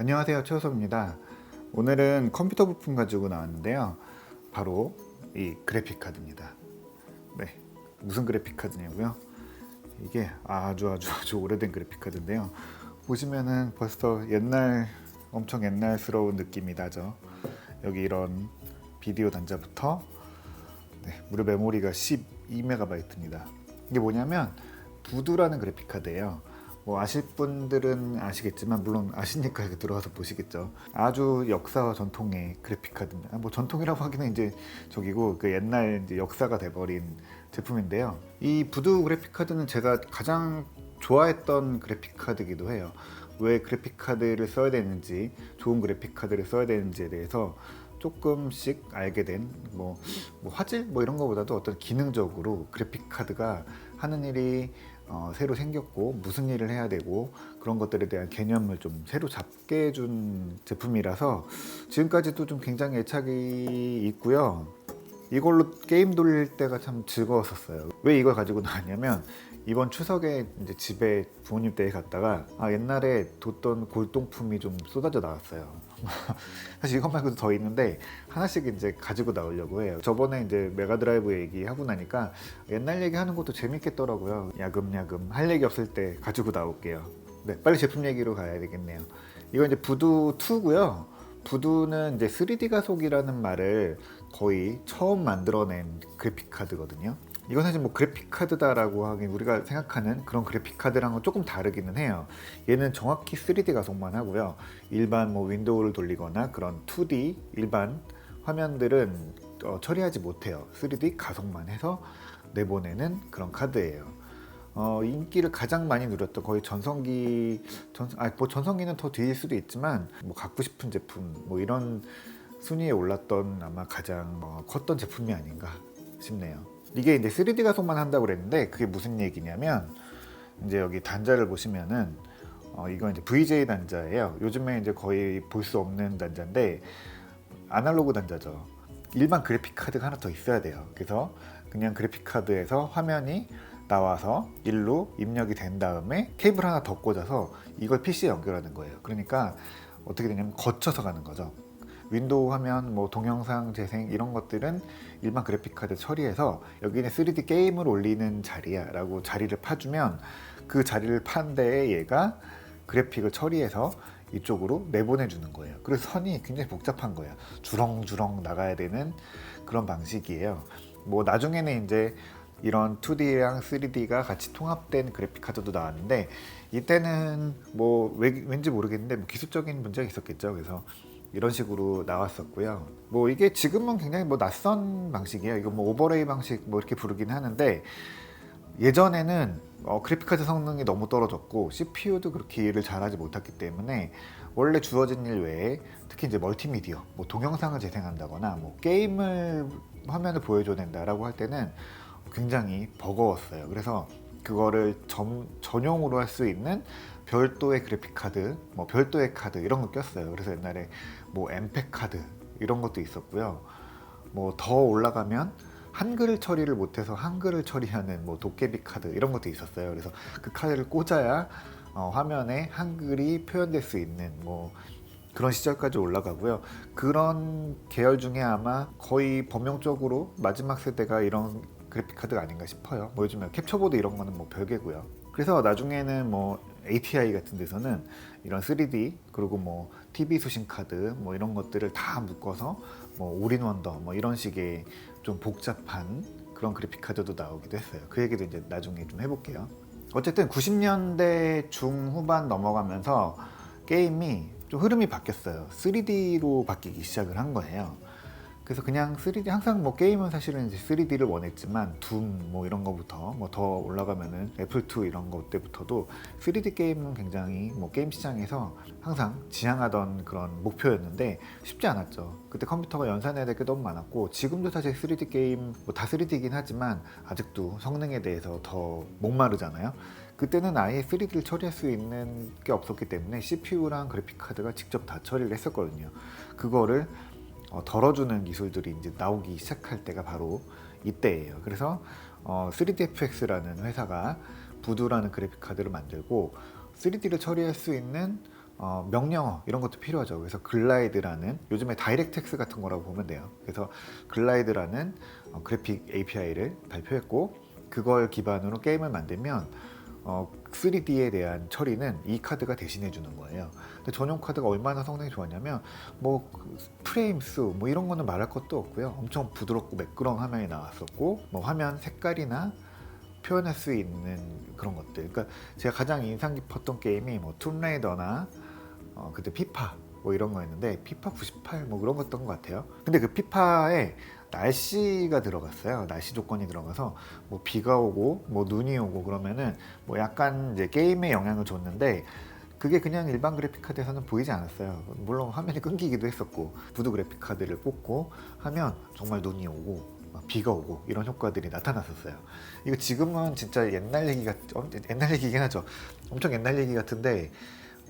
안녕하세요 최호섭입니다. 오늘은 컴퓨터 부품 가지고 나왔는데요. 바로 이 그래픽 카드입니다. 네 무슨 그래픽 카드냐고요? 이게 아주 아주 아주 오래된 그래픽 카드인데요. 보시면은 벌써 옛날 엄청 옛날스러운 느낌이 나죠. 여기 이런 비디오 단자부터 네, 무료 메모리가 12MB입니다. 이게 뭐냐면 부두라는 그래픽 카드예요 뭐 아실 분들은 아시겠지만 물론 아시니까 여기 들어와서 보시겠죠. 아주 역사와 전통의 그래픽 카드입니다. 뭐 전통이라고 하기는 이제 저기고 그 옛날 이제 역사가 돼버린 제품인데요. 이 부두 그래픽 카드는 제가 가장 좋아했던 그래픽 카드이기도 해요. 왜 그래픽 카드를 써야 되는지, 좋은 그래픽 카드를 써야 되는지에 대해서 조금씩 알게 된뭐 화질 뭐 이런 거보다도 어떤 기능적으로 그래픽 카드가 하는 일이 어, 새로 생겼고 무슨 일을 해야 되고 그런 것들에 대한 개념을 좀 새로 잡게 해준 제품이라서 지금까지도 좀 굉장히 애착이 있고요. 이걸로 게임 돌릴 때가 참 즐거웠었어요. 왜 이걸 가지고 나왔냐면 이번 추석에 이제 집에 부모님 댁에 갔다가 아 옛날에 뒀던 골동품이 좀 쏟아져 나왔어요. 사실 이것 말고도 더 있는데 하나씩 이제 가지고 나오려고 해요. 저번에 이제 메가드라이브 얘기하고 나니까 옛날 얘기하는 것도 재밌겠더라고요. 야금야금 할 얘기 없을 때 가지고 나올게요. 네, 빨리 제품 얘기로 가야 되겠네요. 이거 이제 부두 2고요. 부두는 이제 3D 가속이라는 말을 거의 처음 만들어낸 그래픽 카드거든요. 이건 사실 뭐 그래픽 카드다라고 하긴 우리가 생각하는 그런 그래픽 카드랑은 조금 다르기는 해요. 얘는 정확히 3D 가속만 하고요. 일반 뭐 윈도우를 돌리거나 그런 2D 일반 화면들은 어, 처리하지 못해요. 3D 가속만 해서 내보내는 그런 카드예요. 어, 인기를 가장 많이 누렸던 거의 전성기 전, 아, 뭐 전성기는 더 뒤일 수도 있지만 뭐 갖고 싶은 제품 뭐 이런 순위에 올랐던 아마 가장 뭐 컸던 제품이 아닌가 싶네요. 이게 이제 3D 가속만 한다고 그랬는데 그게 무슨 얘기냐면 이제 여기 단자를 보시면은 어, 이건 이제 VJ 단자예요. 요즘에 이제 거의 볼 수 없는 단자인데 아날로그 단자죠. 일반 그래픽 카드가 하나 더 있어야 돼요. 그래서 그냥 그래픽 카드에서 화면이 나와서 일로 입력이 된 다음에 케이블 하나 더 꽂아서 이걸 PC에 연결하는 거예요. 그러니까 어떻게 되냐면 거쳐서 가는 거죠. 윈도우 화면, 뭐 동영상 재생 이런 것들은 일반 그래픽 카드 처리해서 여기는 3D 게임을 올리는 자리야라고 자리를 파주면 그 자리를 판 데에 얘가 그래픽을 처리해서 이쪽으로 내보내주는 거예요. 그래서 선이 굉장히 복잡한 거예요. 주렁주렁 나가야 되는 그런 방식이에요. 뭐 나중에는 이제 이런 2D랑 3D가 같이 통합된 그래픽 카드도 나왔는데 이때는 뭐 왜, 왠지 모르겠는데 뭐 기술적인 문제가 있었겠죠. 그래서 이런 식으로 나왔었고요. 뭐 이게 지금은 굉장히 뭐 낯선 방식이에요. 이거 뭐 오버레이 방식 뭐 이렇게 부르긴 하는데 예전에는 어, 그래픽카드 성능이 너무 떨어졌고 CPU도 그렇게 일을 잘하지 못했기 때문에 원래 주어진 일 외에 특히 이제 멀티미디어, 뭐 동영상을 재생한다거나 뭐 게임을 화면을 보여줘야 된다라고 할 때는 굉장히 버거웠어요. 그래서 그거를 점, 전용으로 할 수 있는 별도의 그래픽 카드, 뭐 별도의 카드 이런 거 꼈어요. 그래서 옛날에 뭐 엠팩 카드 이런 것도 있었고요. 뭐 더 올라가면 한글 처리를 못해서 한글을 처리하는 뭐 도깨비 카드 이런 것도 있었어요. 그래서 그 카드를 꽂아야 어, 화면에 한글이 표현될 수 있는 뭐 그런 시절까지 올라가고요. 그런 계열 중에 아마 거의 범용적으로 마지막 세대가 이런 그래픽 카드가 아닌가 싶어요. 뭐 요즘에 캡처보드 이런 거는 뭐 별개고요. 그래서 나중에는 뭐 ATI 같은 데서는 이런 3D 그리고 뭐 TV 수신 카드 뭐 이런 것들을 다 묶어서 뭐 올인원더 뭐 이런 식의 좀 복잡한 그런 그래픽 카드도 나오기도 했어요. 그 얘기도 이제 나중에 좀 해볼게요. 어쨌든 90년대 중후반 넘어가면서 게임이 좀 흐름이 바뀌었어요. 3D로 바뀌기 시작을 한 거예요. 그래서 그냥 3D 항상 뭐 게임은 사실은 이제 3D를 원했지만 둠 뭐 이런 거부터 뭐 더 올라가면은 애플 2 이런 것 때부터도 3D 게임은 굉장히 뭐 게임 시장에서 항상 지향하던 그런 목표였는데 쉽지 않았죠. 그때 컴퓨터가 연산해야 될 게 너무 많았고 지금도 사실 3D 게임 뭐 다 3D이긴 하지만 아직도 성능에 대해서 더 목마르잖아요. 그때는 아예 3D를 처리할 수 있는 게 없었기 때문에 CPU랑 그래픽 카드가 직접 다 처리를 했었거든요. 그거를 어, 덜어주는 기술들이 이제 나오기 시작할 때가 바로 이때예요. 그래서 어, 3DFX라는 회사가 부두라는 그래픽 카드를 만들고 3D를 처리할 수 있는 어, 명령어 이런 것도 필요하죠. 그래서 글라이드라는 요즘에 다이렉텍스 같은 거라고 보면 돼요. 그래서 글라이드라는 어, 그래픽 API를 발표했고 그걸 기반으로 게임을 만들면 어, 3D에 대한 처리는 이 카드가 대신해 주는 거예요. 근데 전용 카드가 얼마나 성능이 좋았냐면 뭐그 프레임 수 뭐 이런 거는 말할 것도 없고요. 엄청 부드럽고 매끄러운 화면이 나왔었고 뭐 화면 색깔이나 표현할 수 있는 그런 것들. 그러니까 제가 가장 인상 깊었던 게임이 뭐 툼레이더나 어, 그때 피파 뭐 이런 거였는데 피파 98 뭐 그런 거였던 것 같아요. 근데 그 피파에 날씨가 들어갔어요. 날씨 조건이 들어가서 뭐 비가 오고 뭐 눈이 오고 그러면은 뭐 약간 이제 게임에 영향을 줬는데 그게 그냥 일반 그래픽 카드에서는 보이지 않았어요. 물론 화면이 끊기기도 했었고 부드 그래픽 카드를 뽑고 하면 정말 눈이 오고 막 비가 오고 이런 효과들이 나타났었어요. 이거 지금은 진짜 옛날 얘기 같 어, 옛날 얘기긴 하죠. 엄청 옛날 얘기 같은데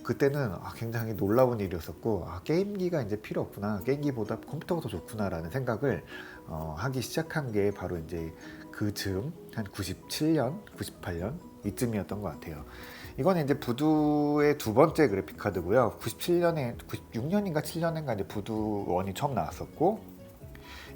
그때는 아, 굉장히 놀라운 일이었었고 아, 게임기가 이제 필요 없구나 게임기보다 컴퓨터가 더 좋구나라는 생각을 어, 하기 시작한 게 바로 이제 그 즈음 한 97년 98년 이쯤이었던 것 같아요 이거는 이제 부두의 두 번째 그래픽 카드고요 97년에 96년인가 7년인가 이제 부두 원이 처음 나왔었고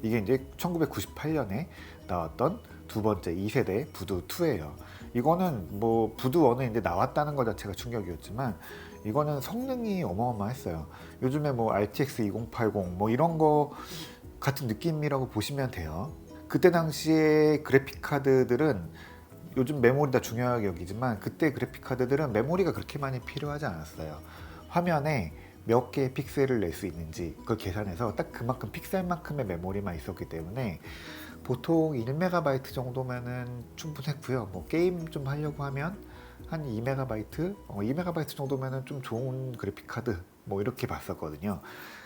이게 이제 1998년에 나왔던 두 번째 2세대 부두 2예요. 이거는 뭐 부두 1은 이제 나왔다는 것 자체가 충격이었지만 이거는 성능이 어마어마했어요. 요즘에 뭐 RTX 2080 뭐 이런 거 같은 느낌이라고 보시면 돼요. 그때 당시에 그래픽 카드들은 요즘 메모리 다 중요하게 여기지만 그때 그래픽 카드들은 메모리가 그렇게 많이 필요하지 않았어요. 화면에 몇 개의 픽셀을 낼 수 있는지 그걸 계산해서 딱 그만큼 픽셀만큼의 메모리만 있었기 때문에 보통 1메가바이트 정도면은 충분했고요. 뭐 게임 좀 하려고 하면 한 2메가바이트, 어, 2메가바이트 정도면은 좀 좋은 그래픽 카드 뭐 이렇게 봤었거든요.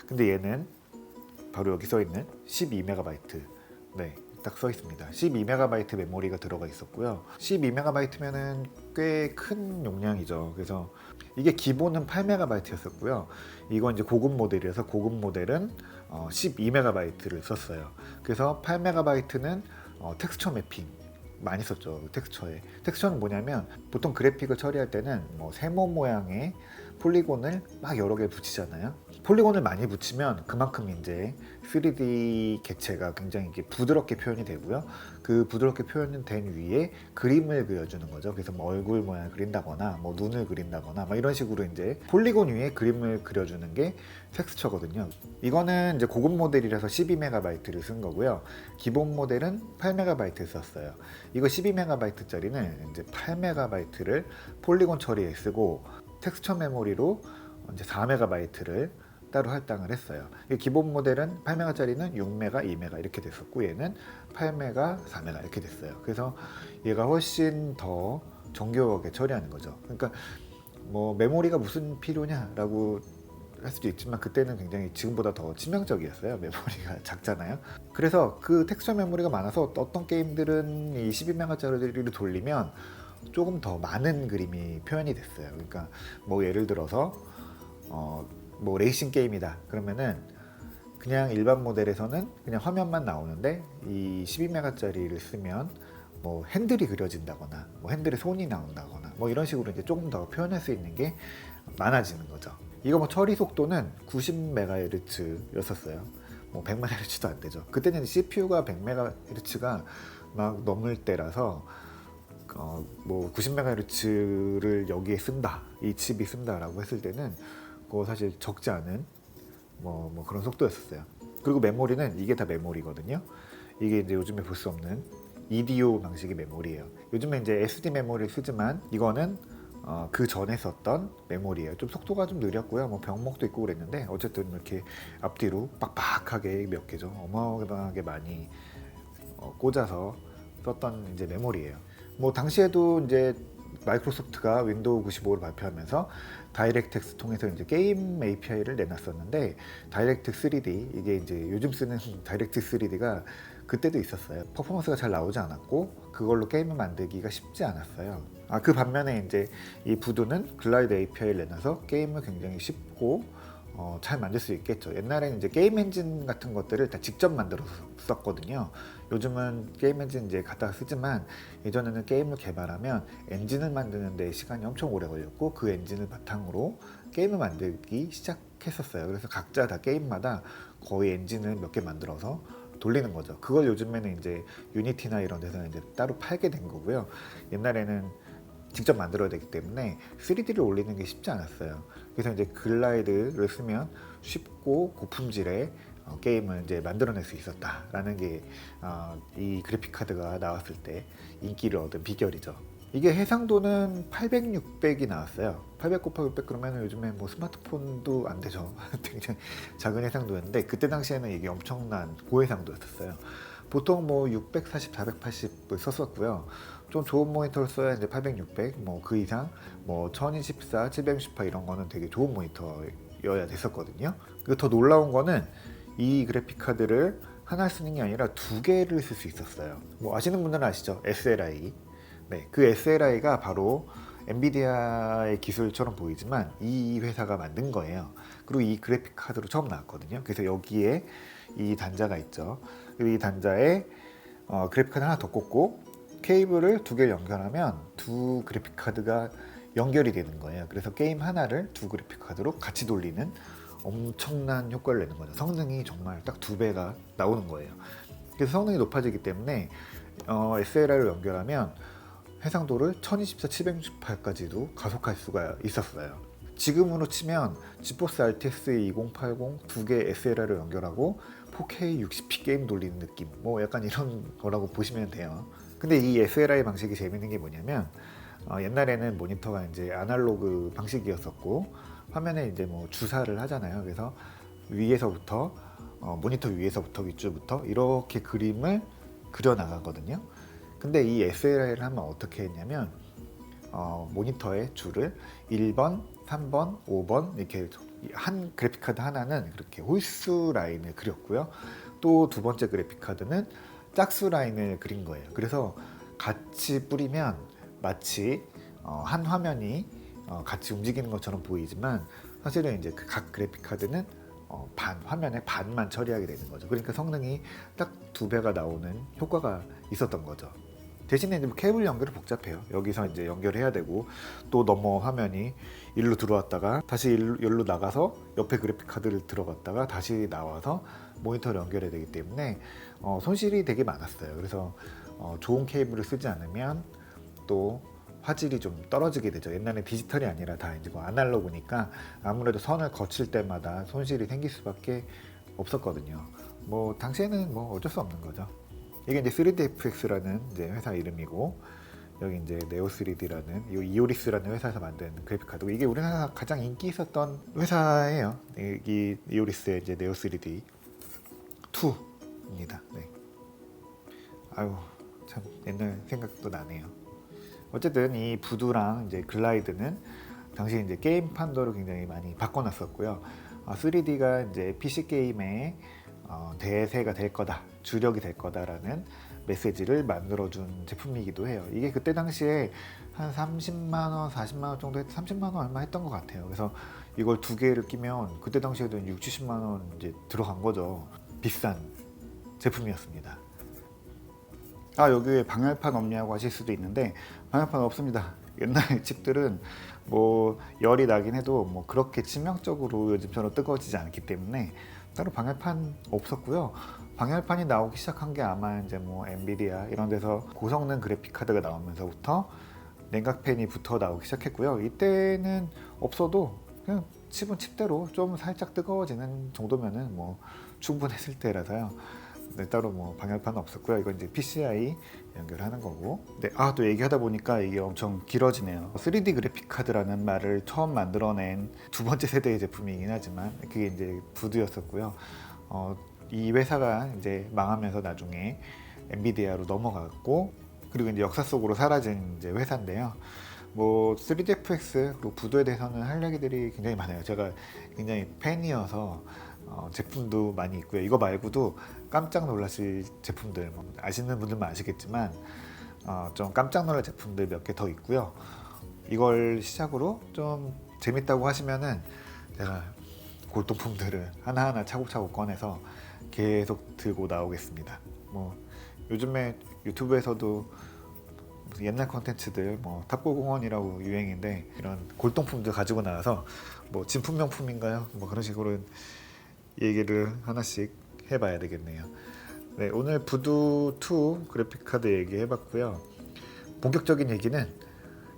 근데 얘는 바로 여기 써 있는 12메가바이트. 네. 딱 써 있습니다. 12메가바이트 메모리가 들어가 있었고요. 12메가바이트면은 꽤 큰 용량이죠. 그래서 이게 기본은 8메가바이트였었고요. 이건 이제 고급 모델이어서 고급 모델은 어, 12메가바이트를 썼어요. 그래서 8메가바이트는 어, 텍스처 매핑 많이 썼죠. 텍스처에. 텍스처는 뭐냐면 보통 그래픽을 처리할 때는 뭐 세모 모양의 폴리곤을 막 여러 개 붙이잖아요. 폴리곤을 많이 붙이면 그만큼 이제 3D 객체가 굉장히 이렇게 부드럽게 표현이 되고요. 그 부드럽게 표현된 위에 그림을 그려주는 거죠. 그래서 뭐 얼굴 모양을 그린다거나 뭐 눈을 그린다거나 막 이런 식으로 이제 폴리곤 위에 그림을 그려주는 게 텍스처거든요. 이거는 이제 고급 모델이라서 12메가바이트를 쓴 거고요. 기본 모델은 8메가바이트를 썼어요. 이거 12메가바이트짜리는 이제 8메가바이트를 폴리곤 처리에 쓰고 텍스처 메모리로 이제 4메가바이트를 따로 할당을 했어요. 이 기본 모델은 8메가짜리는 6메가, 2메가 이렇게 됐었고 얘는 8메가, 4메가 이렇게 됐어요. 그래서 얘가 훨씬 더 정교하게 처리하는 거죠. 그러니까 뭐 메모리가 무슨 필요냐라고 할 수도 있지만 그때는 굉장히 지금보다 더 치명적이었어요. 메모리가 작잖아요. 그래서 그 텍스처 메모리가 많아서 어떤 게임들은 이 12메가짜리를 돌리면 조금 더 많은 그림이 표현이 됐어요. 그러니까 뭐 예를 들어서 어 뭐 레이싱 게임이다. 그러면은 그냥 일반 모델에서는 그냥 화면만 나오는데 이 12메가짜리를 쓰면 뭐 핸들이 그려진다거나 뭐 핸들에 손이 나온다거나 뭐 이런 식으로 이제 조금 더 표현할 수 있는 게 많아지는 거죠. 이거 뭐 처리 속도는 90MHz였었어요. 뭐 100MHz도 안 되죠. 그때는 CPU가 100MHz가 막 넘을 때라서 어, 뭐 90MHz를 여기에 쓴다, 이 칩이 쓴다라고 했을 때는 그거 사실 적지 않은 뭐, 뭐 그런 속도였었어요. 그리고 메모리는 이게 다 메모리거든요. 이게 이제 요즘에 볼 수 없는 EDO 방식의 메모리예요. 요즘에 이제 SD 메모리를 쓰지만 이거는 어, 그 전에 썼던 메모리예요. 좀 속도가 좀 느렸고요. 뭐 병목도 있고 그랬는데 어쨌든 이렇게 앞뒤로 빡빡하게 몇 개죠. 어마어마하게 많이 어, 꽂아서 썼던 이제 메모리예요. 뭐 당시에도 이제 마이크로소프트가 윈도우 95를 발표하면서 다이렉텍스 통해서 이제 게임 API를 내놨었는데 다이렉트 3D 이게 이제 요즘 쓰는 다이렉트 3D가 그때도 있었어요. 퍼포먼스가 잘 나오지 않았고 그걸로 게임을 만들기가 쉽지 않았어요. 아 그 반면에 이제 이 부두는 글라이드 API를 내놔서 게임을 굉장히 쉽고 어, 잘 만들 수 있겠죠. 옛날에는 이제 게임 엔진 같은 것들을 다 직접 만들었었거든요. 요즘은 게임 엔진 이제 갖다가 쓰지만 예전에는 게임을 개발하면 엔진을 만드는데 시간이 엄청 오래 걸렸고 그 엔진을 바탕으로 게임을 만들기 시작했었어요. 그래서 각자 다 게임마다 거의 엔진을 몇 개 만들어서 돌리는 거죠. 그걸 요즘에는 이제 유니티나 이런 데서는 이제 따로 팔게 된 거고요. 옛날에는 직접 만들어야 되기 때문에 3D를 올리는 게 쉽지 않았어요. 그래서 이제 글라이드를 쓰면 쉽고 고품질의 어, 게임을 이제 만들어낼 수 있었다라는 게 이 그래픽 카드가 나왔을 때 인기를 얻은 비결이죠. 이게 해상도는 800, 600이 나왔어요. 800 곱하기 600 그러면 요즘에 뭐 스마트폰도 안 되죠. 굉장히 작은 해상도였는데 그때 당시에는 이게 엄청난 고해상도였었어요. 보통 뭐 640, 480을 썼었고요. 좀 좋은 모니터를 써야 이제 800, 600, 뭐 그 이상, 뭐 1024, 768 이런 거는 되게 좋은 모니터여야 됐었거든요. 그리고 더 놀라운 거는 이 그래픽 카드를 하나 쓰는 게 아니라 두 개를 쓸 수 있었어요. 뭐 아시는 분들은 아시죠? SLI. 네, 그 SLI가 바로 엔비디아의 기술처럼 보이지만 이 회사가 만든 거예요. 그리고 이 그래픽 카드로 처음 나왔거든요. 그래서 여기에 이 단자가 있죠. 이 단자에 어, 그래픽 카드 하나 더 꽂고 케이블을 두 개를 연결하면 두 그래픽 카드가 연결이 되는 거예요. 그래서 게임 하나를 두 그래픽 카드로 같이 돌리는 엄청난 효과를 내는 거죠. 성능이 정말 딱 두 배가 나오는 거예요. 그래서 성능이 높아지기 때문에 어, SLI를 연결하면 해상도를 1024, 768까지도 가속할 수가 있었어요. 지금으로 치면 지포스 RTX 2080 두 개 SLI를 연결하고 4K 60p 게임 돌리는 느낌 뭐 약간 이런 거라고 보시면 돼요. 근데 이 SLI 방식이 재밌는 게 뭐냐면 어, 옛날에는 모니터가 이제 아날로그 방식이었었고 화면에 이제 뭐 주사를 하잖아요. 그래서 위에서부터 어, 모니터 위에서부터 위쪽부터 이렇게 그림을 그려 나가거든요. 근데 이 SLI를 하면 어떻게 했냐면 어, 모니터의 줄을 1번, 3번, 5번 이렇게 한 그래픽 카드 하나는 그렇게 홀수 라인을 그렸고요. 또 두 번째 그래픽 카드는 짝수 라인을 그린 거예요. 그래서 같이 뿌리면 마치 어, 한 화면이 어, 같이 움직이는 것처럼 보이지만 사실은 이제 그각 그래픽 카드는 어, 반 화면의 반만 처리하게 되는 거죠. 그러니까 성능이 딱 두 배가 나오는 효과가 있었던 거죠. 대신에 이제 뭐 케이블 연결이 복잡해요. 여기서 이제 연결해야 되고 또 넘어 화면이 일로 들어왔다가 다시 일로, 나가서 옆에 그래픽 카드를 들어갔다가 다시 나와서 모니터를 연결해야 되기 때문에 어, 손실이 되게 많았어요. 그래서 어, 좋은 케이블을 쓰지 않으면 또 화질이 좀 떨어지게 되죠. 옛날에 디지털이 아니라 다 이제 뭐 아날로그니까 아무래도 선을 거칠 때마다 손실이 생길 수밖에 없었거든요. 뭐 당시에는 뭐 어쩔 수 없는 거죠. 이게 이제 3DFX라는 이제 회사 이름이고 여기 이제 네오 3D라는 이 이오리스라는 회사에서 만든 그래픽 카드고 이게 우리나라 가장 인기 있었던 회사예요. 이 이오리스의 이제 네오 3D 2입니다. 네. 아유 참 옛날 생각도 나네요. 어쨌든 이 부두랑 이제 글라이드는 당시 이제 게임 판도를 굉장히 많이 바꿔놨었고요. 어, 3D가 이제 PC 게임의 어, 대세가 될 거다, 주력이 될 거다라는 메시지를 만들어준 제품이기도 해요. 이게 그때 당시에 한 30만 원, 40만 원 정도, 했, 30만 원 얼마 했던 것 같아요. 그래서 이걸 두 개를 끼면 그때 당시에도 6, 70만 원 이제 들어간 거죠. 비싼 제품이었습니다. 아 여기에 방열판 없냐고 하실 수도 있는데 방열판 없습니다. 옛날 칩들은 뭐 열이 나긴 해도 뭐 그렇게 치명적으로 요즘처럼 뜨거워지지 않기 때문에 따로 방열판 없었고요. 방열판이 나오기 시작한 게 아마 이제 뭐 엔비디아 이런 데서 고성능 그래픽 카드가 나오면서부터 냉각팬이 붙어 나오기 시작했고요. 이때는 없어도 그냥 칩은 칩대로 좀 살짝 뜨거워지는 정도면은 뭐 충분했을 때라서요. 네, 따로 뭐 방열판은 없었고요. 이건 이제 PCI 연결하는 거고. 네, 아, 또 얘기하다 보니까 이게 엄청 길어지네요. 3D 그래픽 카드라는 말을 처음 만들어낸 두 번째 세대의 제품이긴 하지만 그게 이제 부두였었고요. 어, 이 회사가 이제 망하면서 나중에 엔비디아로 넘어갔고 그리고 이제 역사 속으로 사라진 이제 회사인데요. 뭐 3DFX 그리고 부두에 대해서는 할 얘기들이 굉장히 많아요. 제가 굉장히 팬이어서 어, 제품도 많이 있고요. 이거 말고도 깜짝 놀라실 제품들 뭐 아시는 분들만 아시겠지만 어, 좀 깜짝 놀랄 제품들 몇 개 더 있고요. 이걸 시작으로 좀 재밌다고 하시면은 제가 골동품들을 하나하나 차곡차곡 꺼내서 계속 들고 나오겠습니다. 뭐 요즘에 유튜브에서도 옛날 컨텐츠들 뭐 탑골공원이라고 유행인데 이런 골동품들 가지고 나와서 뭐 진품 명품인가요? 뭐 그런 식으로 얘기를 하나씩 해봐야 되겠네요. 네, 오늘 부두 2 그래픽 카드 얘기해봤고요. 본격적인 얘기는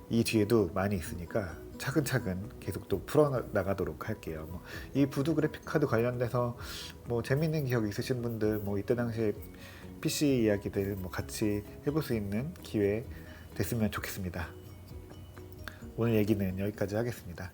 이 뒤에도 많이 있으니까 차근차근 계속 또 풀어 나가도록 할게요. 뭐, 이 부두 그래픽 카드 관련돼서 뭐 재밌는 기억 있으신 분들, 뭐 이때 당시에 PC 이야기들 뭐 같이 해볼 수 있는 기회 됐으면 좋겠습니다. 오늘 얘기는 여기까지 하겠습니다.